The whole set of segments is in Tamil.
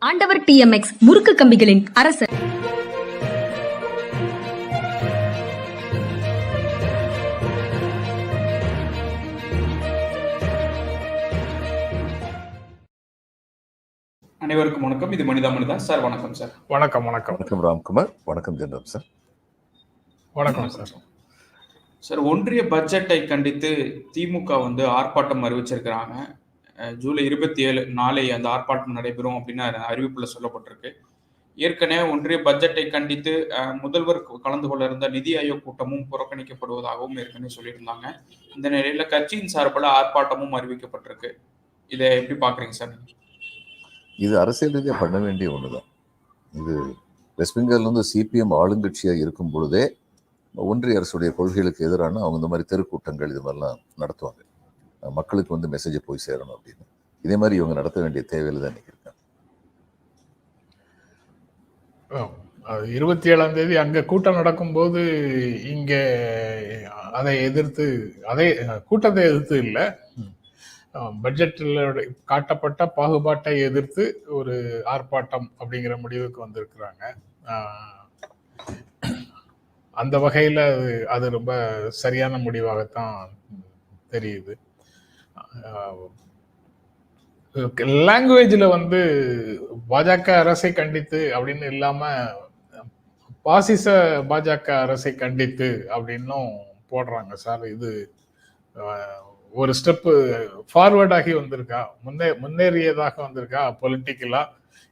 ஆண்டவர் டிஎம்எக்ஸ் முறுக்கு கம்பிகளின் அரசர். அனைவருக்கும் வணக்கம். இது மனிதா மனிதா. சார் வணக்கம் சார். வணக்கம் வணக்கம். வணக்கம் ராம்குமார். வணக்கம் ஜென்ரம் சார். வணக்கம் சார். சார் ஒன்றிய பட்ஜெட்டை கண்டித்து திமுக வந்து ஆர்ப்பாட்டம் அறிவிச்சிருக்கிறாங்க. ஜூலை இருபத்தி ஏழு நாளை அந்த ஆர்ப்பாட்டம் நடைபெறும் அப்படின்னு அறிவிப்புல சொல்லப்பட்டிருக்கு. ஏற்கனவே ஒன்றிய பட்ஜெட்டை கண்டித்து முதல்வர் கலந்து கொள்ள இருந்த நிதி ஆயோக் கூட்டமும் புறக்கணிக்கப்படுவதாகவும் ஏற்கனவே சொல்லியிருந்தாங்க. இந்த நிலையில கட்சியின் சார்பில் ஆர்ப்பாட்டமும் அறிவிக்கப்பட்டிருக்கு. இதை எப்படி பாக்குறீங்க சார்? இது அரசியல் ரீதியாக பண்ண வேண்டிய ஒன்று தான் இது வெஸ்ட் பெங்கால் வந்து சிபிஎம் ஆளுங்கட்சியாக இருக்கும் பொழுதே ஒன்றிய அரசுடைய கொள்கைகளுக்கு எதிரான அவங்க இந்த மாதிரி தெருக்கூட்டங்கள் இது மாதிரிலாம் நடத்துவாங்க. மக்களுக்கு வந்து மெசேஜை போய் சேரணும் அப்படின்னு. இதே மாதிரி இவங்க நடத்த வேண்டிய தேவையில் தான் இன்னைக்கு இருக்காங்க. இருபத்தி ஏழாம் தேதி அங்க கூட்டம் நடக்கும்போது இங்க அதை எதிர்த்து அதை கூட்டத்தை எதிர்த்து இல்லை. பட்ஜெட்டில் காட்டப்பட்ட பாகுபாட்டை எதிர்த்து ஒரு ஆர்ப்பாட்டம் அப்படிங்கிற முடிவுக்கு வந்திருக்கிறாங்க. அந்த வகையில் அது அது ரொம்ப சரியான முடிவாகத்தான் தெரியுது. லாங்குவேஜில் வந்து பாஜக அரசை கண்டித்து அப்படின்னு இல்லாம பாசிச பாஜக அரசை கண்டித்து அப்படின்னும் போடுறாங்க சார். இது ஒரு ஸ்டெப்பு ஃபார்வர்டாகி வந்திருக்கா? முன்னே முன்னேறியதாக வந்திருக்கா? பொலிட்டிக்கலா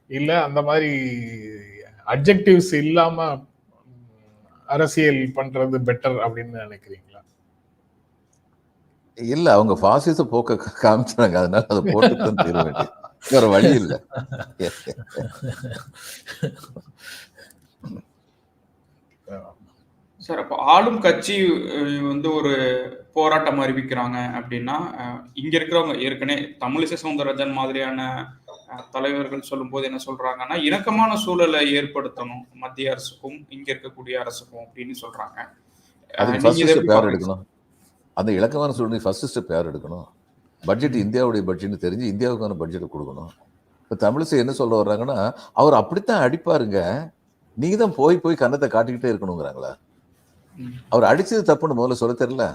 இல்லை அந்த மாதிரி அப்ஜெக்டிவ்ஸ் இல்லாமல் அரசியல் பண்றது பெட்டர் அப்படின்னு நினைக்கிறீங்களா? இல்லை அவங்க பாசிச போக்க காமிச்சாங்க. அதனால அதை போட்டு தான் தீர வேண்டியது. வேற வழி இல்லை. சார் அப்போ ஆளும் கட்சி வந்து ஒரு போராட்டம் அறிவிக்கிறாங்க அப்படின்னா இங்க இருக்கிறவங்க ஏற்கனவே தமிழிசை சவுந்தரராஜன் மாதிரியான தலைவர்கள் சொல்லும்போது என்ன சொல்றாங்கன்னா இணக்கமான சூழலை ஏற்படுத்தணும். மத்திய அரசுக்கும் இங்க இருக்கக்கூடிய அரசுக்கும் அப்படின்னு சொல்றாங்க. அந்த இலக்கமான சூழ்நிலை ஃபர்ஸ்ட் ஸ்டெப் யார் எடுக்கணும்? பட்ஜெட் இந்தியாவுடைய பட்ஜெட்னு தெரிஞ்சு இந்தியாவுக்கான பட்ஜெட்டை கொடுக்கணும். இப்போ தமிழிசை என்ன சொல்ல வர்றாங்கன்னா அவர் அப்படித்தான் அடிப்பாருங்க. நீங்க தான் போய் போய் கன்னத்தை காட்டிக்கிட்டே இருக்கணுங்கிறாங்களா. அவர் அடிச்சது தப்புன்னு முதல்ல சொல்ல தெரியல.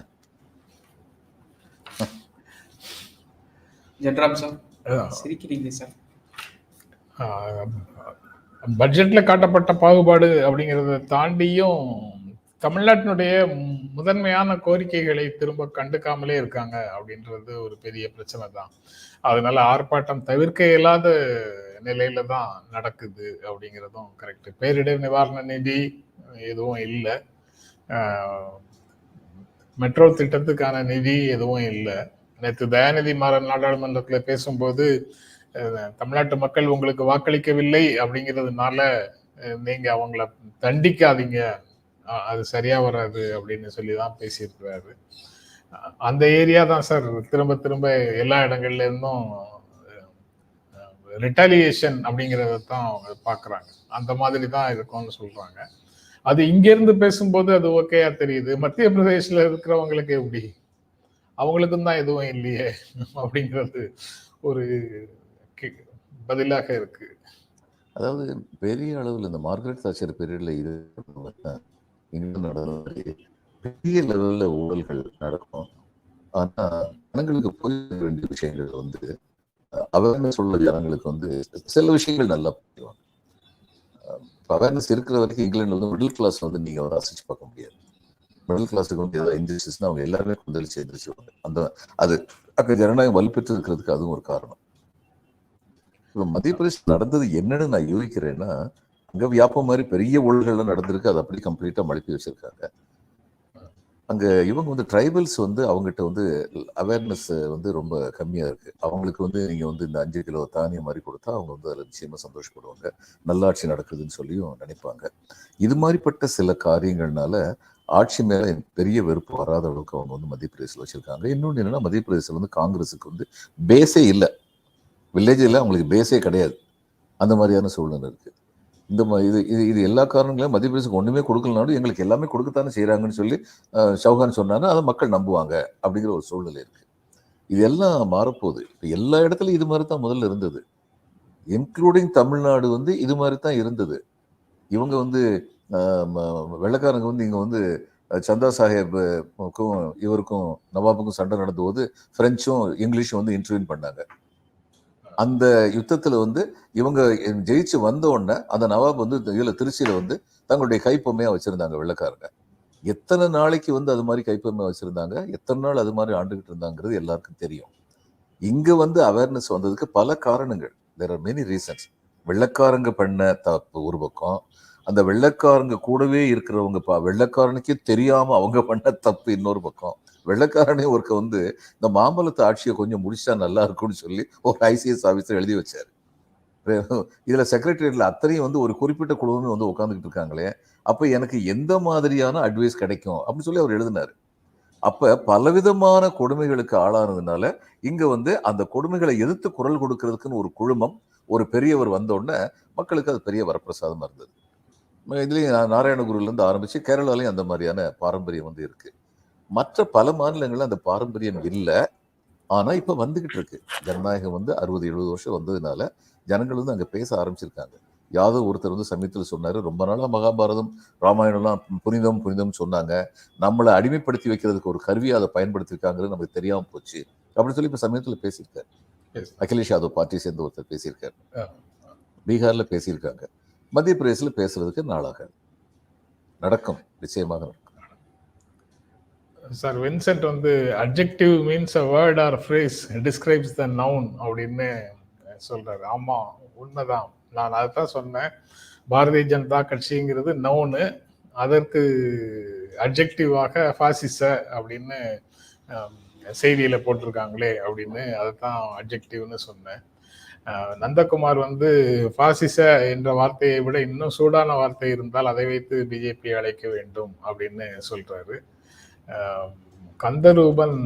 ஜென்ராம் சார் பட்ஜெட்ல காட்டப்பட்ட பாகுபாடு அப்படிங்கிறத தாண்டியும் தமிழ்நாட்டினுடைய முதன்மையான கோரிக்கைகளை திரும்ப கண்டுக்காமலே இருக்காங்க அப்படின்றது ஒரு பெரிய பிரச்சனை தான். அதனால ஆர்ப்பாட்டம் தவிர்க்க இயலாத நிலையில தான் நடக்குது அப்படிங்கிறதும் கரெக்ட் பேரிடர் நிவாரண நிதி எதுவும் இல்லை. மெட்ரோ திட்டத்துக்கான நிதி எதுவும் இல்லை. நேற்று தயாநிதி மாறன் நாடாளுமன்றத்தில் பேசும்போது தமிழ்நாட்டு மக்கள் உங்களுக்கு வாக்களிக்கவில்லை அப்படிங்கிறதுனால நீங்க அவங்கள தண்டிக்காதீங்க அது சரியா வராது அப்படின்னு சொல்லி தான் பேசியிருக்கிறாரு அந்த ஏரியா தான் சார். திரும்ப திரும்ப எல்லா இடங்கள்ல இருந்தும் ரிட்டாலியேஷன் அப்படிங்கிறத தான் அவங்க பார்க்குறாங்க அந்த மாதிரி தான் இருக்கும்னு சொல்றாங்க. அது இங்கேருந்து பேசும்போது அது ஓகேயா தெரியுது. மத்திய பிரதேசில் இருக்கிறவங்களுக்கு எப்படி? அவங்களுக்கும் தான் எதுவும் இல்லையே அப்படிங்கிறது ஒரு பதிலாக இருக்கு. அதாவது பெரிய அளவில் இந்த மார்கரெட் தாச்சர் பீரியட்ல இது இங்கிலாந்து நடந்த மாதிரி பெரிய லெவல்ல ஊழல்கள் நடக்கும். ஆனா ஜனங்களுக்கு போய் வேண்டிய விஷயங்கள் வந்து அவேர்னஸ் உள்ள ஜனங்களுக்கு வந்து சில விஷயங்கள் நல்லா புரியும் அவேர்னஸ் இருக்கிற வரைக்கும் இங்கிலாந்து வந்து மிடில் கிளாஸ் வந்து நீங்க வந்து அசைச்சு பார்க்க முடியாது. மிடில் கிளாஸுக்கு வந்து ஏதாவது இன்ஜஸ்டிஸ்னா அவங்க எல்லாருமே கொந்தளிச்சு எந்திரிச்சுவாங்க அந்த அது அங்க ஜனநாயகம் வலுப்பெற்று இருக்கிறதுக்கு அதுவும் ஒரு காரணம். இப்போ மத்திய பிரதேசம் நடந்தது என்னன்னு நான் யோசிக்கிறேன்னா அங்க வியாபம் மாதிரி பெரிய ஊழல்கள்லாம் நடந்திருக்கு. அதை அப்படி கம்ப்ளீட்டா மழுப்பி வச்சிருக்காங்க. அங்க இவங்க வந்து ட்ரைபல்ஸ் வந்து அவங்ககிட்ட வந்து அவேர்னஸ் வந்து ரொம்ப கம்மியா இருக்கு. அவங்களுக்கு வந்து நீங்க வந்து இந்த அஞ்சு கிலோ தானியம் மாதிரி கொடுத்தா அவங்க வந்து அதில் நிச்சயமா சந்தோஷப்படுவாங்க. நல்லாட்சி நடக்குதுன்னு சொல்லியும் நினைப்பாங்க. இது மாதிரிப்பட்ட சில காரியங்கள்னால ஆட்சி மேல பெரிய வெறுப்பு வராத அளவுக்கு அவங்க வந்து மத்திய பிரதேசில் வச்சிருக்காங்க. இன்னொன்று என்னன்னா மத்திய பிரதேசில் வந்து காங்கிரஸுக்கு வந்து பேஸே இல்லை. வில்லேஜில் அவங்களுக்கு பேஸே கிடையாது. அந்த மாதிரியான சூழ்நிலை இருக்குது இந்த இது இது இது எல்லா காரணங்களையும் மத்திய பிரதேசம் ஒன்றுமே கொடுக்கலனாலும் எங்களுக்கு எல்லாமே கொடுக்கத்தானே செய்கிறாங்கன்னு சொல்லி சௌகான் சொன்னாங்க அதை மக்கள் நம்புவாங்க அப்படிங்கிற ஒரு சூழ்நிலை இருக்குது இது எல்லாம் மாறப்போகுது. இப்போ எல்லா இடத்துலையும் இது மாதிரி தான் முதல்ல இருந்தது. இன்க்ளூடிங் தமிழ்நாடு வந்து இது மாதிரி தான் இருந்தது. இவங்க வந்து வெள்ளக்காரங்க வெள்ளைக்காரங்க வந்து இங்கே வந்து சந்தா சாஹேபுக்கும் இவருக்கும் நவாபுக்கும் சண்டை நடந்தபோது ஃப்ரெஞ்சும் இங்கிலீஷும் வந்து இன்டர்வியூன் பண்ணாங்க. அந்த யுத்தத்தில் வந்து இவங்க ஜெயிச்சு வந்த உடனே அந்த நவாப் வந்து இதில் திருச்சியில் வந்து தங்களுடைய கைப்பொம்மையாக வச்சுருந்தாங்க வெள்ளைக்காரங்க. எத்தனை நாளைக்கு வந்து அது மாதிரி கைப்பொம்மை வச்சுருந்தாங்க? எத்தனை நாள் அது மாதிரி ஆண்டுகிட்டு இருந்தாங்கிறது எல்லாருக்கும் தெரியும். இங்கே வந்து அவேர்னஸ் வந்ததுக்கு பல காரணங்கள். தேர் ஆர் மெனி ரீசன்ஸ் வெள்ளைக்காரங்க பண்ண தப்பு ஒரு பக்கம். அந்த வெள்ளைக்காரங்க கூடவே இருக்கிறவங்க பா வெள்ளைக்காரனுக்கே தெரியாமல் அவங்க பண்ண தப்பு இன்னொரு பக்கம். வெள்ளைக்காரனே ஒருக்க வந்து இந்த மாம்பழத்து ஆட்சியை கொஞ்சம் முடிச்சா நல்லா இருக்கும்னு சொல்லி ஒரு ஐசிஎஸ் ஆஃபீஸர் எழுதி வச்சார். இதில் செக்ரட்டரியேட்ல அத்தனையும் வந்து ஒரு குறிப்பிட்ட குழுவுமே வந்து உட்காந்துக்கிட்டு இருக்காங்களே அப்போ எனக்கு எந்த மாதிரியான அட்வைஸ் கிடைக்கும்? அப்படின்னு சொல்லி அவர் எழுதினாரு. அப்போ பலவிதமான கொடுமைகளுக்கு ஆளானதுனால இங்கே வந்து அந்த கொடுமைகளை எதிர்த்து குரல் கொடுக்கறதுக்குன்னு ஒரு குழுமம் ஒரு பெரியவர் வந்தோடனே மக்களுக்கு அது பெரிய வரப்பிரசாதமாக இருந்தது. இதுலேயும் நாராயணகுருலேருந்து ஆரம்பித்து கேரளாலையும் அந்த மாதிரியான பாரம்பரியம் வந்து இருக்குது மற்ற பல மாநிலங்கள்ல அந்த பாரம்பரியம் இல்லை. ஆனா இப்ப வந்துகிட்டு இருக்கு. ஜனநாயகம் வந்து அறுபது எழுபது வருஷம் வந்ததுனால ஜனங்கள் வந்து அங்க பேச ஆரம்பிச்சிருக்காங்க. யாதவ் ஒருத்தர் வந்து சமயத்தில் சொன்னாரு ரொம்ப நாளா மகாபாரதம் ராமாயணம்லாம் புனிதம் புனிதம் சொன்னாங்க. நம்மளை அடிமைப்படுத்தி வைக்கிறதுக்கு ஒரு கருவியை அதை பயன்படுத்திருக்காங்கிறது நமக்கு தெரியாம போச்சு. அப்படின்னு சொல்லி இப்ப சமயத்துல பேசியிருக்காரு. அகிலேஷ் யாதவ் பார்ட்டியை சேர்ந்த ஒருத்தர் பேசியிருக்காரு. பீகார்ல பேசியிருக்காங்க. மத்திய பிரதேசல பேசுறதுக்கு நாளாக. நடக்கும். நிச்சயமாக நடக்கும். சார் வின்சென்ட் வந்து adjective means a word or phrase describes the noun அப்படின்னு சொல்றாரு. ஆமா உண்மைதான். நான் அதைத்தான் சொன்னேன். பாரதிய ஜனதா கட்சிங்கிறது நவுனு அதற்கு அப்ஜெக்டிவாக ஃபாசிச அப்படின்னு செய்தியில போட்டிருக்காங்களே அப்படின்னு அதைத்தான் அட்ஜெக்டிவ்னு சொன்னேன். நந்தகுமார் வந்து பாசிச என்ற வார்த்தையை விட இன்னும் சூடான வார்த்தை இருந்தால் அதை வைத்து பிஜேபி அழைக்க வேண்டும் அப்படின்னு சொல்றாரு. கந்தரூபன்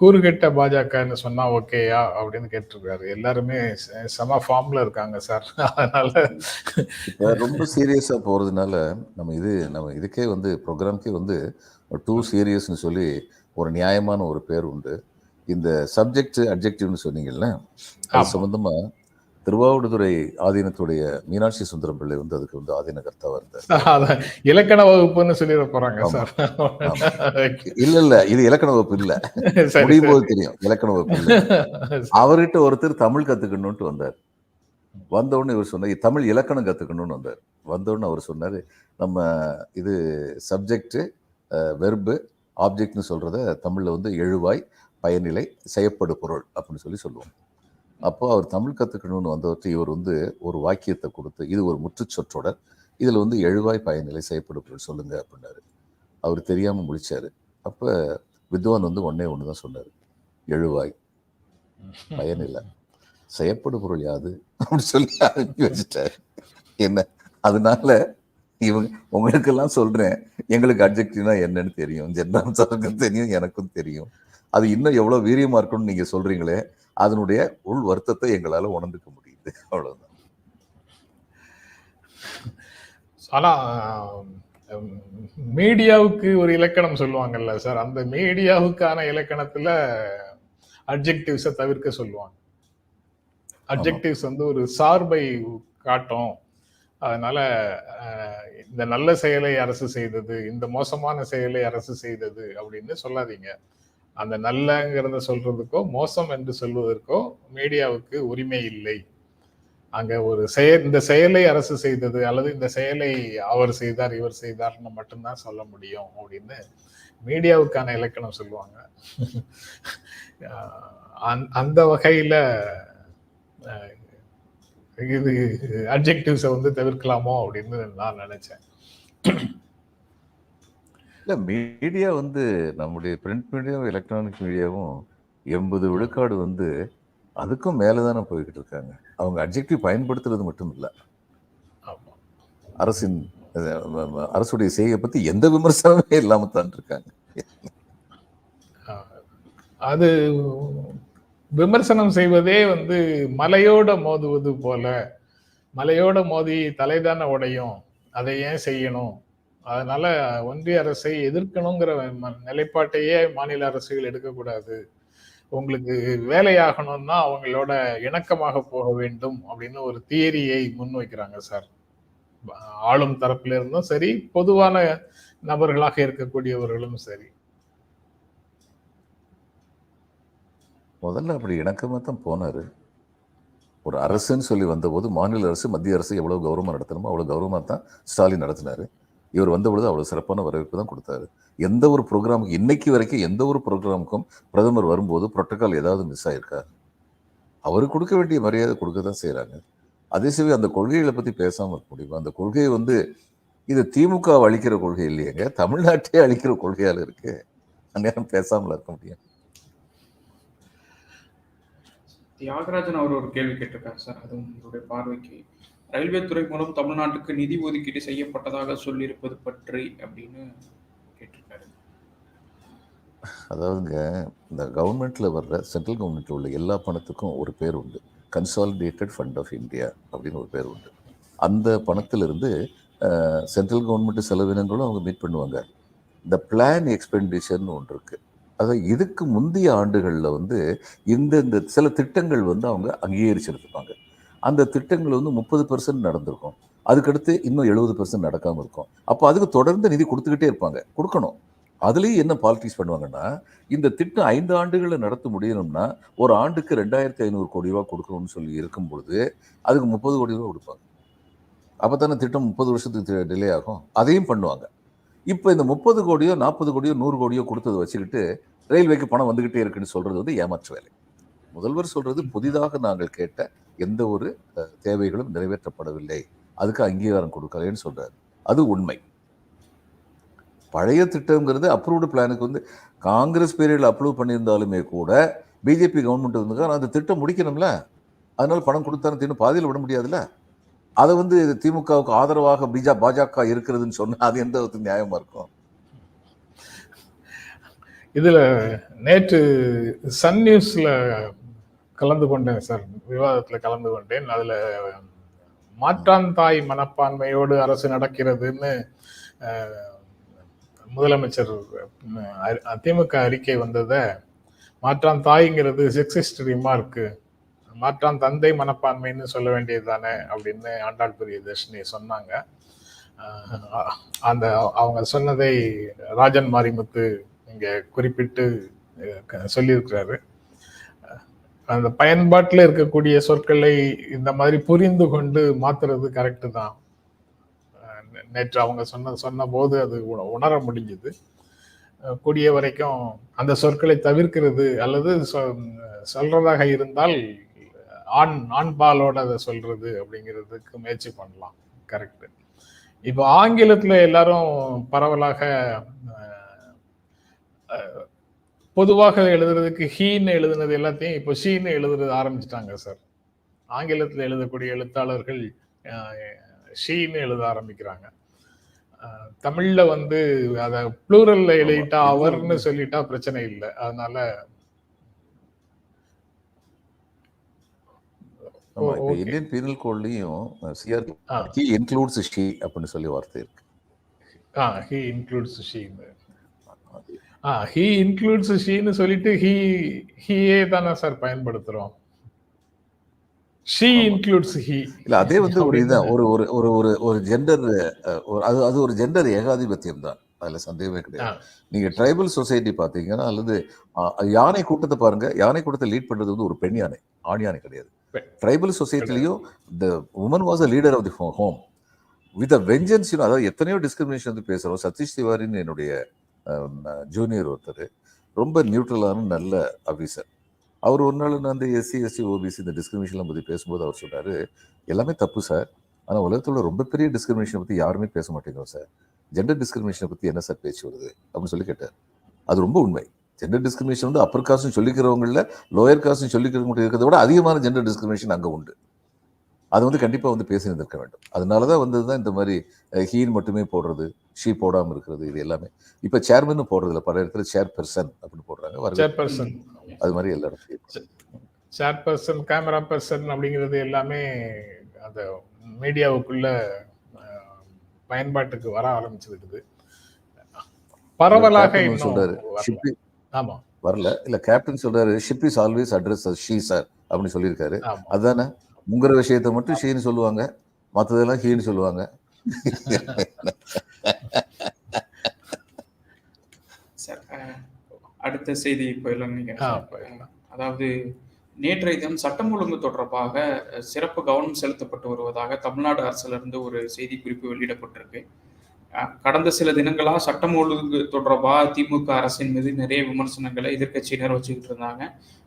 கூறுகெட்ட பாஜகன்னு சொன்னா ஓகேயா அப்படின்னு கேட்டிருக்காரு. எல்லாருமே செம ஃபார்ம்ல இருக்காங்க சார். அதனால ரொம்ப சீரியஸா போறதுனால நம்ம இது நம்ம இதுக்கே வந்து ப்ரோக்ராம்க்கே வந்து டூ சீரியஸ்னு சொல்லி ஒரு நியாயமான ஒரு பேர் உண்டு. இந்த சப்ஜெக்ட் அப்ஜெக்டிவ்னு சொன்னீங்கல்ல அது ஆமா. சம்பந்தமா திருவாவடுதுறை ஆதீனத்துடைய மீனாட்சி சுந்தரம் பிள்ளை வந்து அதுக்கு வந்து ஆதீன கர்த்தாவா இருந்தார் இலக்கண வகுப்புன்னு சொல்லிட போறாங்க. சார். இல்ல இல்ல இது இலக்கண வகுப்பு இல்ல. முடியும். போது தெரியும் இலக்கண வகுப்பு இல்ல. அவர்கிட்ட ஒருத்தர் தமிழ் கத்துக்கணும்ட்டு வந்தார். வந்த உடனே இவர் சொன்னார் தமிழ் இலக்கணம் கத்துக்கணும்னு வந்தார். வந்த உடனே அவர் சொன்னாரு நம்ம இது சப்ஜெக்ட் வெர்பு ஆப்ஜெக்ட்னு சொல்றத தமிழ்ல வந்து எழுவாய் பயனிலை செய்யப்படு பொருள் அப்படின்னு சொல்லி சொல்லுவோம். அப்போ அவர் தமிழ் கற்றுக்கணும்னு வந்தவர்கிட்ட இவர் வந்து ஒரு வாக்கியத்தை கொடுத்து இது ஒரு முற்றுச்சொற்றொடர் இதில் வந்து எழுவாய் பயனிலை செய்யப்படு பொருள் சொல்லுங்க அப்படின்னாரு. அவர் தெரியாமல் முடித்தார் அப்போ வித்வான் வந்து ஒன்னே ஒன்று தான் சொன்னார். எழுவாய் பயனில்லை செய்யப்படு பொருள் யாது? அப்படின்னு சொல்லி அனுப்பி வச்சுட்டார். என்ன? அதனால இவங்க உங்களுக்கெல்லாம் சொல்கிறேன் எங்களுக்கு அப்ஜெக்டிவ்னா என்னன்னு தெரியும். ஜென்ரல் சாருக்கும் தெரியும் எனக்கும் தெரியும். அது இன்னும் எவ்வளோ வீரியமாக இருக்கணும்னு நீங்கள் சொல்கிறீங்களே அதனுடைய உள் வருத்தத்தை எங்களால் உணர்ந்துக்க முடியுது. அவ்வளவுதான். ஆனால் மீடியாவுக்கு ஒரு இலக்கணம் சொல்லுவாங்கல்ல சார். அந்த மீடியாவுக்கான இலக்கணத்துல அட்ஜெக்டிவ்ஸை தவிர்க்க சொல்லுவாங்க. அட்ஜெக்டிவ்ஸ் வந்து ஒரு சார்பை காட்டும். அதனால இந்த நல்ல செயலை அரசு செய்தது இந்த மோசமான செயலை அரசு செய்தது அப்படின்னு சொல்லாதீங்க. அந்த நல்லங்கிறத சொல்றதுக்கோ மோசம் என்று சொல்வதற்கோ மீடியாவுக்கு உரிமை இல்லை. அங்க ஒரு செயல் இந்த செயலை அரசு செய்தது அல்லது இந்த செயலை அவர் செய்தார் இவர் செய்தார்னு மட்டும்தான் சொல்ல முடியும் அப்படின்னு மீடியாவுக்கான இலக்கணம் சொல்லுவாங்க. அந்த- வகையில இது அப்ஜெக்டிவ்ஸை வந்து தவிர்க்கலாமோ அப்படின்னு நான் நினைச்சேன். இல்ல மீடியா வந்து நம்முடைய பிரிண்ட் மீடியாவும் எலக்ட்ரானிக் மீடியாவும் எண்பது விழுக்காடு வந்து அதுக்கும் மேலதானே போய்கிட்டு இருக்காங்க. அவங்க அப்ஜெக்டிவ் பயன்படுத்துறது மட்டும் இல்ல அரசின் அரசுடைய செய்கை பத்தி எந்த விமர்சனமே இல்லாம தான் இருக்காங்க. அது விமர்சனம் செய்வதே வந்து மலையோட மோதுவது போல மலையோட மோதி தலைதானே உடையும் அதை ஏன் செய்யணும்? அதனால ஒன்றிய அரசை எதிர்க்கணுங்கிற ம- நிலைப்பாட்டையே மாநில அரசுகள் எடுக்கக்கூடாது. உங்களுக்கு வேலையாகணும்னா அவங்களோட இணக்கமாக போக வேண்டும் அப்படின்னு ஒரு தியரியை முன்வைக்கிறாங்க சார். ஆளும் தரப்புல இருந்தும் சரி பொதுவான நபர்களாக இருக்கக்கூடியவர்களும் சரி. முதல்ல அப்படி இணக்கமாக தான் போனார். ஒரு அரசுன்னு சொல்லி வந்தபோது மாநில அரசு மத்திய அரசு எவ்வளோ கௌரவமாக நடத்தணுமோ அவ்வளோ கௌரவமாக தான் ஸ்டாலின் நடத்தினார். இவர் வந்த பொழுது அவ்வளோ சிறப்பான வரவேற்பு தான் கொடுத்தாரு. எந்த ஒரு ப்ரோக்ராமுக்கு இன்னைக்கு வரைக்கும் எந்த ஒரு ப்ரோக்ராமுக்கும் பிரதமர் வரும்போது புரோட்டோக்கால் ஏதாவது மிஸ் ஆயிருக்கா? அவர் கொடுக்க வேண்டிய மரியாதை கொடுக்க தான் செய்கிறாங்க அதே சமயம் அந்த கொள்கைகளை பற்றி பேசாமல் இருக்க முடியுமா? அந்த கொள்கை வந்து இது திமுக அழிக்கிற கொள்கை இல்லையேங்க தமிழ்நாட்டையே அழிக்கிற கொள்கையால் இருக்கு. அந்நேரம் பேசாமல் இருக்க முடியும். தியாகராஜன் அவர் ஒரு கேள்வி கேட்டிருக்காரு சார். அதுவும் உங்களுடைய பார்வைக்கு ரயில்வே துறை மூலம் தமிழ்நாட்டுக்கு நிதி ஒதுக்கீடு செய்யப்பட்டதாக சொல்லியிருப்பது பற்றி அப்படின்னு கேட்டிருக்காரு. அதாவதுங்க இந்த கவர்மெண்ட்டில் வர்ற சென்ட்ரல் கவர்மெண்ட்டில் உள்ள எல்லா பணத்துக்கும் ஒரு பேர் உண்டு. கன்சாலிடேட்டட் ஃபண்ட் ஆஃப் இந்தியா அப்படின்னு ஒரு பேர் உண்டு. அந்த பணத்திலிருந்து சென்ட்ரல் கவர்மெண்ட் செலவினங்களும் அவங்க மீட் பண்ணுவாங்க. இந்த பிளான் எக்ஸ்பெண்டிச்சர்னு ஒன்று இருக்குது அதாவது இதுக்கு முந்தைய ஆண்டுகளில் வந்து இந்த இந்த சில திட்டங்கள் வந்து அவங்க அங்கீகரிச்சிருப்பாங்க அந்த திட்டங்கள் வந்து முப்பது பர்சன்ட் நடந்திருக்கும். அதுக்கடுத்து இன்னும் எழுபது பர்சன்ட் நடக்காமல் இருக்கும். அப்போ அதுக்கு தொடர்ந்து நிதி கொடுத்துக்கிட்டே இருப்பாங்க. கொடுக்கணும். அதுலேயும் என்ன பாலிட்டிக்ஸ் பண்ணுவாங்கன்னா இந்த திட்டம் ஐந்து ஆண்டுகளில் நடத்த முடியணும்னா ஒரு ஆண்டுக்கு ரெண்டாயிரத்தி ஐநூறு கோடி ரூபா கொடுக்கணும்னு சொல்லி இருக்கும் பொழுது அதுக்கு முப்பது கோடி ரூபா கொடுப்பாங்க. அப்போ தானே திட்டம் முப்பது வருஷத்துக்கு டிலே ஆகும். அதையும் பண்ணுவாங்க. இப்போ இந்த முப்பது கோடியோ நாற்பது கோடியோ நூறு கோடியோ கொடுத்ததை வச்சுக்கிட்டு ரயில்வேக்கு பணம் வந்துக்கிட்டே இருக்குன்னு சொல்கிறது வந்து ஏமாற்று வேலை. முதல்வர் சொல்கிறது புதிதாக நாங்கள் கேட்ட எந்த ஒரு தேவைகளும் நிறைவேற்றப்படவில்லை. அதுக்கு அங்கீகாரம் கொடுக்கலைன்னு சொல்கிறார் அது உண்மை. பழைய திட்டங்கிறது அப்ரூவ்டு பிளானுக்கு வந்து காங்கிரஸ் பீரியடில் அப்ரூவ் பண்ணியிருந்தாலுமே கூட பிஜேபி கவர்மெண்ட் வந்து அந்த திட்டம் முடிக்கணும்ல. அதனால் பணம் கொடுத்தாலும் தின்னு பாதியில் விட முடியாதுல்ல. அதை வந்து திமுகவுக்கு ஆதரவாக பிஜா பாஜக இருக்கிறதுன்னு சொன்னால் அது எந்த விதத்துக்கு நியாயமாக இருக்கும்? இதில் நேற்று சன் நியூஸில் கலந்து கொண்டேன் சார். விவாதத்தில் கலந்து கொண்டேன். அதில் மாற்றான் தாய் மனப்பான்மையோடு அரசு நடக்கிறதுன்னு முதலமைச்சர் அதிமுக திமுக அறிக்கை வந்ததை மாற்றான் தாய்ங்கிறது செக்ஸிஸ்ட் ரிமார்க்கு மாற்றான் தந்தை மனப்பான்மைன்னு சொல்ல வேண்டியது தானே அப்படின்னு ஆண்டாள் பிரியதர்ஷினி சொன்னாங்க. அந்த அவங்க சொன்னதை ராஜன் மாரிமுத்து இங்கே குறிப்பிட்டு க- சொல்லியிருக்கிறாரு. அந்த பயன்பாட்டில் இருக்கக்கூடிய சொற்களை இந்த மாதிரி புரிந்து கொண்டு மாத்துறது கரெக்டு தான். நேற்று அவங்க சொன்ன சொன்ன போது அது உண- உணர முடிஞ்சது. கூடிய வரைக்கும் அந்த சொற்களை தவிர்க்கிறது அல்லது சொ- சொல்றதாக இருந்தால் ஆண் ஆண்பாலோட அதை சொல்றது அப்படிங்கிறதுக்கு முயற்சி பண்ணலாம். கரெக்ட் இப்போ ஆங்கிலத்தில் எல்லாரும் பரவலாக பொதுவாக எழுதுறதுக்கு ஹீன்னு எழுதுனது எல்லாத்தையும் இப்போ ஷீன்னு எழுதுறது ஆரம்பிச்சிட்டாங்க சார். ஆங்கிலத்தில் எழுதக்கூடிய எழுத்தாளர்கள் ஷீன்னு எழுத ஆரம்பிக்கிறாங்க. தமிழ்ல வந்து அத ப்ளூரல்ல எழுதிட்டா. அவர்னு சொல்லிட்டா பிரச்சனை இல்லை. அதனால இந்தியன் பீனல் கோட்லயும் சிஆர் ஹி இன்க்ளூட்ஸ் ஷீ அப்படின்னு சொல்லி வார்த்தை இருக்கு. ஆ ஹி இன்க்ளூட்ஸ் ஷீன்னு. ஆ ஹி இன்க்ளூட்ஸ் ஷீன்னு சொல்லிட்டு ஹி ஹீயே தானே சார் பயன்படுத்துறோம். ஷீ இன்க்ளூட்ஸ் ஹி இல்ல அதே வந்து ஒரு இதுதான் ஒரு ஒரு ஒரு ஒரு ஒரு ஜெண்டர் அது அது ஒரு ஜெண்டர் ஏகாதிபத்தியம் தான். அதுல சந்தேகமே கிடையாது. நீங்க ட்ரைபல் சொசைட்டி பாத்தீங்கன்னா அல்லது யானை கூட்டத்தை பாருங்க. யானை கூட்டத்தை லீட் பண்றது வந்து ஒரு பெண் யானை ஆண் யானை கிடையாது. Tribal சொசைட்டிலையும் the woman was a leader of the home with a vengeance அதாவது எத்தனையோ டிஸ்கிரிமினேஷன் வந்து பேசுறோம். சதீஷ் திவாரின்னு என்னுடைய ஜூனியர் ஒருத்தர். ரொம்ப நியூட்ரலான நல்ல ஆஃபீஸர் அவர் ஒரு நாள் நான் அந்த எஸ்சி எஸ்சி ஓபிசி இந்த டிஸ்கிரிமினேஷன்லாம் பற்றி பேசும்போது அவர் சொன்னார் எல்லாமே தப்பு சார். ஆனால் உலகத்தில் ரொம்ப பெரிய டிஸ்கிரிமினேஷனை பற்றி யாருமே பேச மாட்டேங்கிறோம் சார். ஜெண்டர் டிஸ்கிரிமினேஷனை பற்றி என்ன சார் பேச்சு வருது? அப்படின்னு சொல்லி கேட்டார். அது ரொம்ப உண்மை. ஜெண்டர் டிஸ்கிரிமினேஷன் வந்து அப்பர் காஸ்ட்னு சொல்லிக்கிறவங்கள லோயர் காஸ்ட்னு சொல்லிக்கிறவங்க இருக்கிறத விட அதிகமான ஜெண்டர் டிஸ்கிரிமினேஷன் அங்கே உண்டு. அது வந்து கண்டிப்பாக வந்து பேசி இருந்திருக்க வேண்டும். அதனால தான் வந்தது தான் இந்த மாதிரி ஹீன் மட்டுமே போடுறது ஷீ போடாமல் இருக்கிறது இது எல்லாமே. இப்போ சேர்மன் போடுறதில்ல பல இடத்துல சேர் பெர்சன் அப்படின்னு போடுறாங்க சேர்பர்சன். அது மாதிரி எல்லா இடத்துலையும் சேர்பர்சன் கேமரா பர்சன் அப்படிங்கிறது எல்லாமே அந்த மீடியாவுக்குள்ள பயன்பாட்டுக்கு வர ஆரம்பிச்சிருக்குது பரவலாக சொல்றாரு ஆமா. வரல. இல்ல கேப்டன் சொல்றாரு ship is always address she sir அப்படின்னு சொல்லியிருக்காரு. அதுதானே முங்குற விஷயத்த மட்டும் ஷீன்னு சொல்லுவாங்க. மத்ததெல்லாம் ஹீன்னு சொல்லுவாங்க. அடுத்த செய்தி போயிடலாம். நீங்க. அதாவது நேற்றைய தினம் சட்டம் ஒழுங்கு தொடர்பாக சிறப்பு கவனம் செலுத்தப்பட்டு வருவதாக தமிழ்நாடு அரசிலிருந்து ஒரு செய்தி குறிப்பு வெளியிடப்பட்டிருக்கு. கடந்த சில தினங்களா சட்டம் ஒழுங்கு தொடர்பாக திமுக அரசின் மீது நிறைய விமர்சனங்களை எதிர்க்கட்சியினர் வச்சுக்கிட்டு இருந்தாங்க.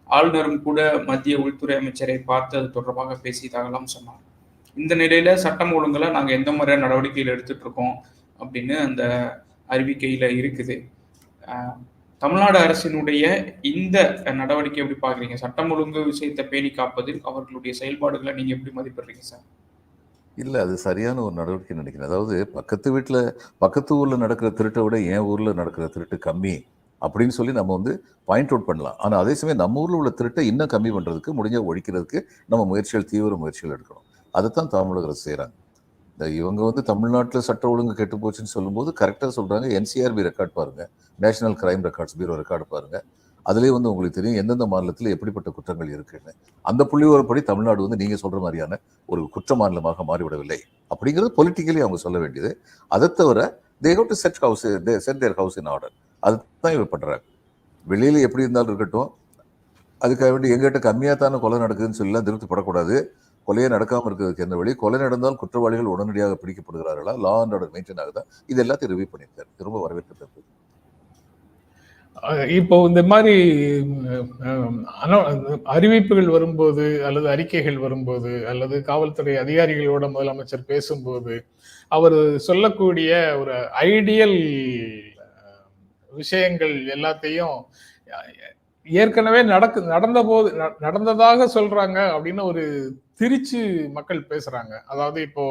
ஆளுநரும் கூட மத்திய உள்துறை அமைச்சரை பார்த்து அது தொடர்பாக பேசியதாகலாம் சொன்னார். இந்த நிலையில சட்டம் ஒழுங்குல நாங்க எந்த மாதிரியான நடவடிக்கைகள் எடுத்துட்டு இருக்கோம் அப்படின்னு அந்த அறிவிக்கையில இருக்குது. தமிழ்நாடு அரசினுடைய இந்த நடவடிக்கை எப்படி பாக்குறீங்க சட்டம் ஒழுங்கு விஷயத்தை பேணி காப்பதில் அவர்களுடைய செயல்பாடுகளை நீங்க எப்படி மதிப்பிடுறீங்க சார்? இல்லை அது சரியான ஒரு நடவடிக்கை நினைக்கிறேன். அதாவது பக்கத்து வீட்டில் பக்கத்து ஊரில் நடக்கிற திருட்டை விட என் ஊரில் நடக்கிற திருட்டு கம்மி. அப்படின்னு சொல்லி நம்ம வந்து பாயிண்ட் அவுட் பண்ணலாம். ஆனால் அதே சமயம் நம்ம ஊரில் உள்ள திருட்டை இன்னும் கம்மி பண்ணுறதுக்கு முடிஞ்ச ஒழிக்கிறதுக்கு நம்ம முயற்சிகள் தீவிர முயற்சிகள் எடுக்கணும். அதைத்தான் தமிழக அரசு செய்கிறாங்க இந்த இவங்க வந்து தமிழ்நாட்டில் சட்ட ஒழுங்கு கெட்டு போச்சுன்னு சொல்லும்போது கரெக்டாக சொல்கிறாங்க என்சிஆர்பி ரெக்கார்ட் பாருங்கள் national crime records bureau record பாருங்கள் அதுலேயே வந்து உங்களுக்கு தெரியும் எந்தெந்த மாநிலத்தில் எப்படிப்பட்ட குற்றங்கள் இருக்குன்னு. அந்த புள்ளிவரப்படி தமிழ்நாடு வந்து நீங்கள் சொல்கிற மாதிரியான ஒரு குற்ற மாநிலமாக மாறிவிடவில்லை. அப்படிங்கிறது பொலிட்டிக்கலி அவங்க சொல்ல வேண்டியது. அதை தவிர they have to set house set their house in order அதுதான் இவர் பண்றாங்க வெளியில எப்படி இருந்தாலும் இருக்கட்டும் அதுக்காக வேண்டி எங்கிட்ட கம்மியாக தானே கொலை நடக்குதுன்னு சொல்லலாம் திருப்திப்படக்கூடாது கொலையே நடக்காமல் இருக்கிறதுக்கு என்ன வழி? கொலை நடந்தால் குற்றவாளிகள் உடனடியாக பிடிக்கப்படுகிறார்களா? லா அண்ட் ஆர்டர் மெயின்டைன் ஆகுதா? இது எல்லாத்தையும் ரிவ்யூ பண்ணியிருக்காரு. திரும்ப வரவேற்கிறது இப்போ இந்த மாதிரி அறிவிப்புகள் வரும்போது அல்லது அறிக்கைகள் வரும்போது அல்லது காவல்துறை அதிகாரிகளோட முதலமைச்சர் பேசும்போது அவர் சொல்லக்கூடிய ஒரு ஐடியல் விஷயங்கள் எல்லாத்தையும் ஏற்கனவே நடக்கு நடந்த போது ந- நடந்ததாக சொல்றாங்க அப்படின்னு ஒரு திரிச்சு மக்கள் பேசுறாங்க. அதாவது இப்போ